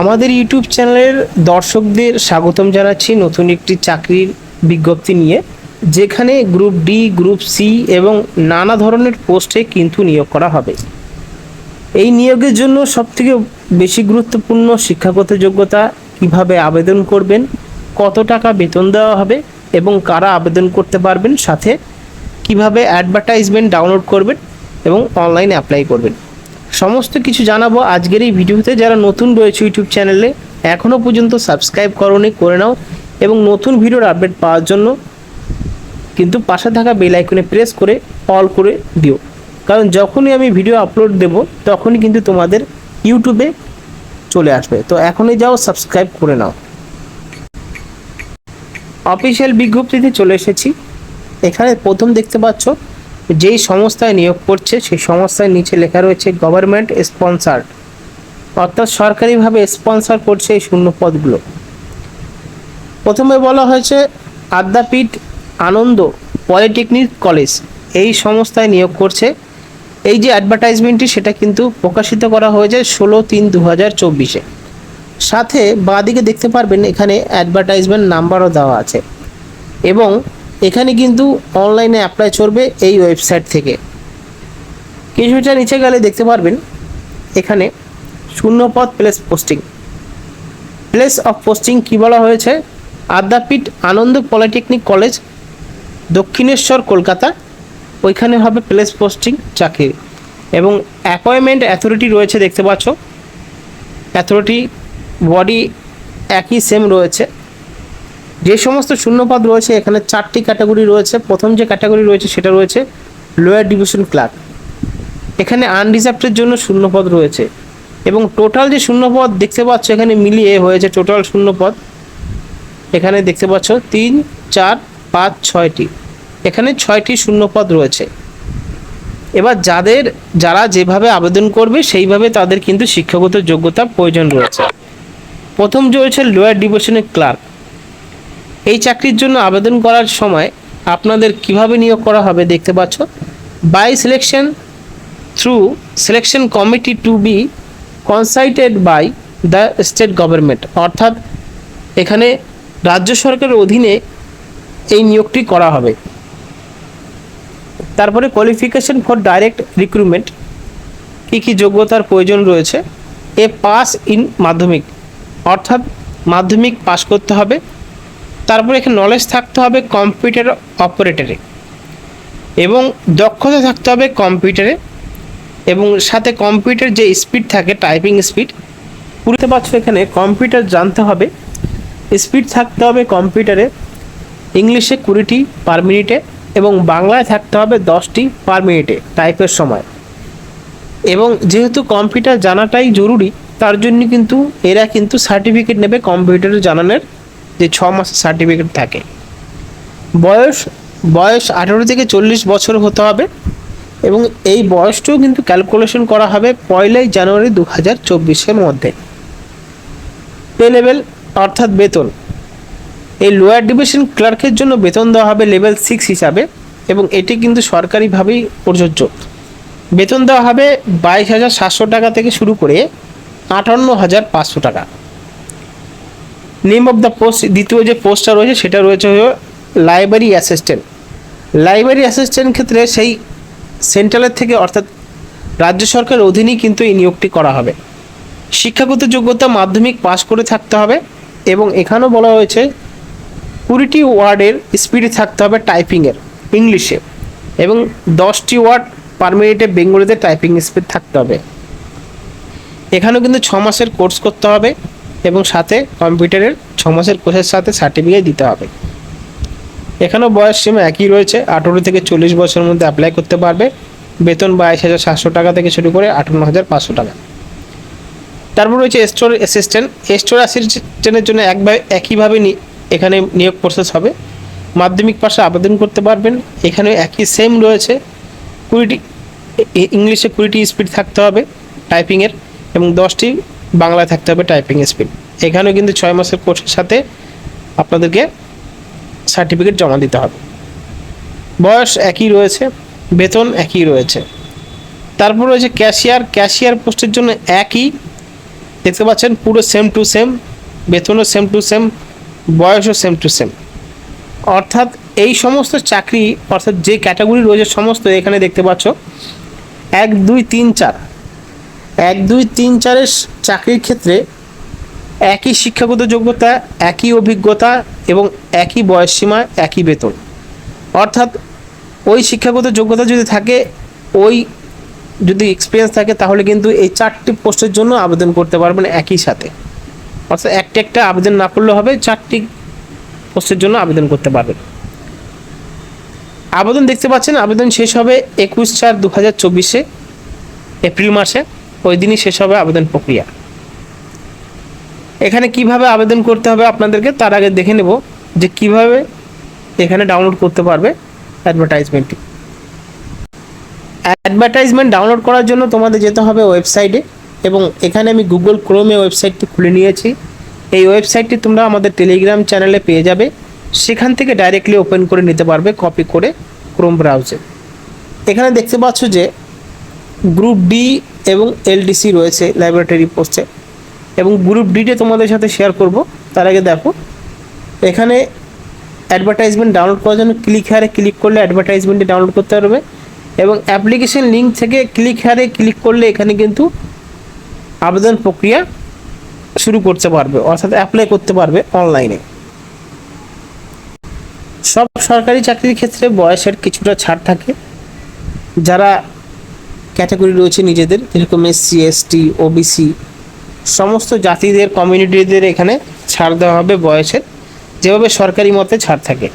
আমাদের ইউটিউব চ্যানেলের দর্শকদের স্বাগতম জানাচ্ছি নতুন একটি চাকরির বিজ্ঞপ্তি নিয়ে, যেখানে গ্রুপ ডি গ্রুপ সি এবং নানা ধরনের পোস্টে কিন্তু নিয়োগ করা হবে। এই নিয়োগের জন্য সবথেকে বেশি গুরুত্বপূর্ণ শিক্ষাগত যোগ্যতা কীভাবে আবেদন করবেন, কত টাকা বেতন দেওয়া হবে এবং কারা আবেদন করতে পারবেন সাথে কীভাবে অ্যাডভার্টাইজমেন্ট ডাউনলোড করবেন এবং অনলাইনে অ্যাপ্লাই করবেন। সমস্ত কিছু জানাব আজকের এই ভিডিওতে। যারা নতুন রয়েছে ইউটিউব চ্যানেলে এখনও পর্যন্ত সাবস্ক্রাইব করনি, করে নাও এবং নতুন ভিডিওর আপডেট পাওয়ার জন্য কিন্তু পাশে থাকা বেল আইকনে প্রেস করে, অল করে দিও। কারণ যখনই আমি ভিডিও আপলোড দেব, তখনই কিন্তু তোমাদের ইউটিউবে চলে আসবে। তো এখনই যাও, সাবস্ক্রাইব করে নাও। অফিসিয়াল বিজ্ঞপ্তিতে চলে এসেছি। এখানে প্রথম দেখতে পাচ্ছ যেই সংস্থায় নিয়োগ করছে, সেই সংস্থার নিচে লেখা রয়েছে গভর্নমেন্ট স্পন্সার্ড অর্থাৎ সরকারিভাবে স্পন্সর করছে এই শূন্য পদগুলো। প্রথমে বলা হয়েছে, আদ্যাপীঠ আনন্দ পলিটেকনিক কলেজ এই সংস্থায় নিয়োগ করছে। এই যে অ্যাডভার্টাইজমেন্টটি সেটা কিন্তু প্রকাশিত করা হয়েছে ষোলো তিন দু হাজার চব্বিশে। সাথে বাঁদিকে দেখতে পারবেন, এখানে অ্যাডভার্টাইজমেন্ট নাম্বারও দেওয়া আছে। এবং এখানে কিন্তু অনলাইনে অ্যাপ্লাই চলবে এই ওয়েবসাইট থেকে। কিছুটা নিচে গেলে দেখতে পারবেন, এখানে শূন্যপদ place posting place of posting কী বলা হয়েছে? Adyapeath Ananda polytechnic college, Dakshineswar, Kolkata. ওইখানে হবে প্লেস পোস্টিং চাকরি। এবং অ্যাপয়েন্টমেন্ট অ্যাথরিটি রয়েছে, দেখতে পাচ্ছ। অ্যাথরিটি বডি একই সেম রয়েছে। যে সমস্ত শূন্যপদ রয়েছে, এখানে চারটি ক্যাটাগরি রয়েছে। প্রথম যে ক্যাটাগরি রয়েছে, সেটা রয়েছে লোয়ার ডিভিশন ক্লার্ক এখানে আনরিজার্ভের জন্য শূন্যপদ রয়েছে। এবং টোটাল যে শূন্যপদ দেখতে পাচ্ছ, এখানে মিলিয়ে হয়েছে টোটাল শূন্যপদ। এখানে দেখতে পাচ্ছ, তিন, চার, পাঁচ, ছয়টি। এখানে ছয়টি শূন্যপদ রয়েছে। এবার যাদের, যারা যেভাবে আবেদন করবে, সেইভাবে তাদের কিন্তু শিক্ষাগত যোগ্যতা প্রয়োজন রয়েছে। প্রথম যে রয়েছে লোয়ার ডিভিশনের ক্লার্ক এই চাকরির জন্য আবেদন করার সময় আপনাদের কীভাবে নিয়োগ করা হবে দেখতে পাচ্ছ? By selection through selection committee to be constituted by the state government অর্থাৎ এখানে রাজ্য সরকারের অধীনে এই নিয়োগটি করা হবে। তারপরে কোয়ালিফিকেশন ফর ডাইরেক্ট রিক্রুটমেন্ট কী কী যোগ্যতার প্রয়োজন রয়েছে? এ পাস ইন মাধ্যমিক। অর্থাৎ মাধ্যমিক পাস করতে হবে। তারপরে এখানে নলেজ থাকতে হবে কম্পিউটার অপারেটরে এবং দক্ষতা থাকতে হবে কম্পিউটারে এবং সাথে কম্পিউটার যে স্পিড থাকে টাইপিং স্পিড বুঝতে পারছ এখানে কম্পিউটার জানতে হবে। স্পিড থাকতে হবে কম্পিউটারে ইংলিশে কুড়িটি পার মিনিটে এবং বাংলায় থাকতে হবে দশটি পার মিনিটে টাইপের সময়। এবং যেহেতু কম্পিউটার জানাটাই জরুরি, তার জন্য কিন্তু এরা কিন্তু সার্টিফিকেট নেবে কম্পিউটার জানানোর যে ছ মাসের সার্টিফিকেট থাকে। বয়স বয়স আঠেরো থেকে চল্লিশ বছর হতে হবে এবং এই বয়সটাও কিন্তু ক্যালকুলেশন করা হবে পয়লাই জানুয়ারি দু হাজার চব্বিশের মধ্যে। পে লেভেল অর্থাৎ বেতন। এই লোয়ার ডিভিশন ক্লার্কের জন্য বেতন দেওয়া হবে লেভেল সিক্স হিসাবে এবং এটি কিন্তু সরকারিভাবেই প্রযোজ্য। বেতন দেওয়া হবে বাইশ হাজার সাতশো টাকা থেকে শুরু করে আটান্ন হাজার পাঁচশো টাকা। নেম অফ দ্য পোস্ট দ্বিতীয় যে পোস্টটা রয়েছে, সেটা রয়েছে হলো লাইব্রেরি অ্যাসিস্ট্যান্ট লাইব্রেরি অ্যাসিস্ট্যান্ট ক্ষেত্রে সেই সেন্ট্রালের থেকে অর্থাৎ রাজ্য সরকারের অধীনেই কিন্তু এই নিয়োগটি করা হবে। শিক্ষাগত যোগ্যতা মাধ্যমিক পাশ করে থাকতে হবে এবং এখানেও বলা হয়েছে, কুড়িটি ওয়ার্ডের স্পিডে থাকতে হবে টাইপিংয়ের ইংলিশে এবং দশটি ওয়ার্ড পার মিনিটে বেঙ্গলিতে টাইপিং স্পিড থাকতে হবে। এখানেও কিন্তু ছ মাসের কোর্স করতে হবে। এবং সাথে কম্পিউটারের ছ মাসের কোর্সের সাথে সার্টিফিকেট দিতে হবে। এখানেও বয়স সীমা একই রয়েছে, আঠেরো থেকে চল্লিশ বছরের মধ্যে অ্যাপ্লাই করতে পারবে। বেতন বাইশ হাজার সাতশো টাকা থেকে শুরু করে আটান্ন হাজার পাঁচশো টাকা। তারপর রয়েছে স্টোর অ্যাসিস্ট্যান্ট স্টোর অ্যাসিস্ট্যান্টের জন্য একভাবে একইভাবে এখানে নিয়োগ প্রসেস হবে। মাধ্যমিক পাশে আবেদন করতে পারবেন। এখানে একই সেম রয়েছে। কুড়িটি ইংলিশে কুড়িটি স্পিড থাকতে হবে টাইপিংয়ের এবং দশটি বাংলায় থাকতে হবে টাইপিং স্পিড এখানেও কিন্তু ছয় মাসের কোর্সের সাথে আপনাদেরকে সার্টিফিকেট জমা দিতে হবে। বয়স একই রয়েছে, বেতন একই রয়েছে। তারপর রয়েছে ক্যাশিয়ার ক্যাশিয়ার পোস্টের জন্য একই। দেখতে পাচ্ছেন পুরো সেম টু সেম বেতনও সেম টু সেম বয়সও সেম টু সেম অর্থাৎ এই সমস্ত চাকরি, অর্থাৎ যে ক্যাটাগরি রয়েছে সমস্ত, এখানে দেখতে পাচ্ছ, এক, দুই, তিন, চার। এক, দুই, তিন, চারের চাকরির ক্ষেত্রে একই শিক্ষাগত যোগ্যতা, একই অভিজ্ঞতা এবং একই বয়সসীমা, একই বেতন। অর্থাৎ ওই শিক্ষাগত যোগ্যতা যদি থাকে, ওই যদি এক্সপিরিয়েন্স থাকে, তাহলে কিন্তু এই চারটি পোস্টের জন্য আবেদন করতে পারবেন একই সাথে। অর্থাৎ একটা একটা আবেদন না করলে হবে, চারটি পোস্টের জন্য আবেদন করতে পারবেন। আবেদন দেখতে পাচ্ছেন, আবেদন শেষ হবে একুশ চার দু হাজার চব্বিশে, এপ্রিল মাসে। ওই দিনই শেষ হবে আবেদন প্রক্রিয়া। এখানে কীভাবে আবেদন করতে হবে আপনাদেরকে তার আগে দেখে নেব যে কীভাবে এখানে ডাউনলোড করতে পারবে অ্যাডভার্টাইজমেন্টটি অ্যাডভার্টাইজমেন্ট ডাউনলোড করার জন্য তোমাদের যেতে হবে ওয়েবসাইটে এবং এখানে আমি গুগল ক্রোমে ওয়েবসাইটটি খুলে নিয়েছি। এই ওয়েবসাইটটি তোমরা আমাদের টেলিগ্রাম চ্যানেলে পেয়ে যাবে। সেখান থেকে ডাইরেক্টলি ওপেন করে নিতে পারবে কপি করে ক্রোম ব্রাউজে এখানে দেখতে পাচ্ছ যে গ্রুপ ডি এবং এলডিসি রয়েছে ল্যাবরেটরি পোস্টে এবং গ্রুপ ডিতে তোমাদের সাথে শেয়ার করব। তার আগে দেখো, এখানে অ্যাডভার্টাইজমেন্ট ডাউনলোড করার জন্য ক্লিক হেয়ারে ক্লিক করলে অ্যাডভার্টাইজমেন্টটি ডাউনলোড করতে পারবে। এবং অ্যাপ্লিকেশন লিঙ্ক থেকে ক্লিক হেয়ারে ক্লিক করলে এখানে কিন্তু আবেদন প্রক্রিয়া শুরু করতে পারবে, অর্থাৎ অ্যাপ্লাই করতে পারবে অনলাইনে সব সরকারি চাকরির ক্ষেত্রে বয়সের কিছুটা ছাড় থাকে। যারা ক্যাটাগরি রয়েছে নিজেদের, যেরকম এসসি এসটি ওবিসি সমস্ত জাতিদের কমিউনিটিদের এখানে ছাড় দেওয়া হবে বয়সের, যেভাবে সরকারি মতে ছাড় থাকে।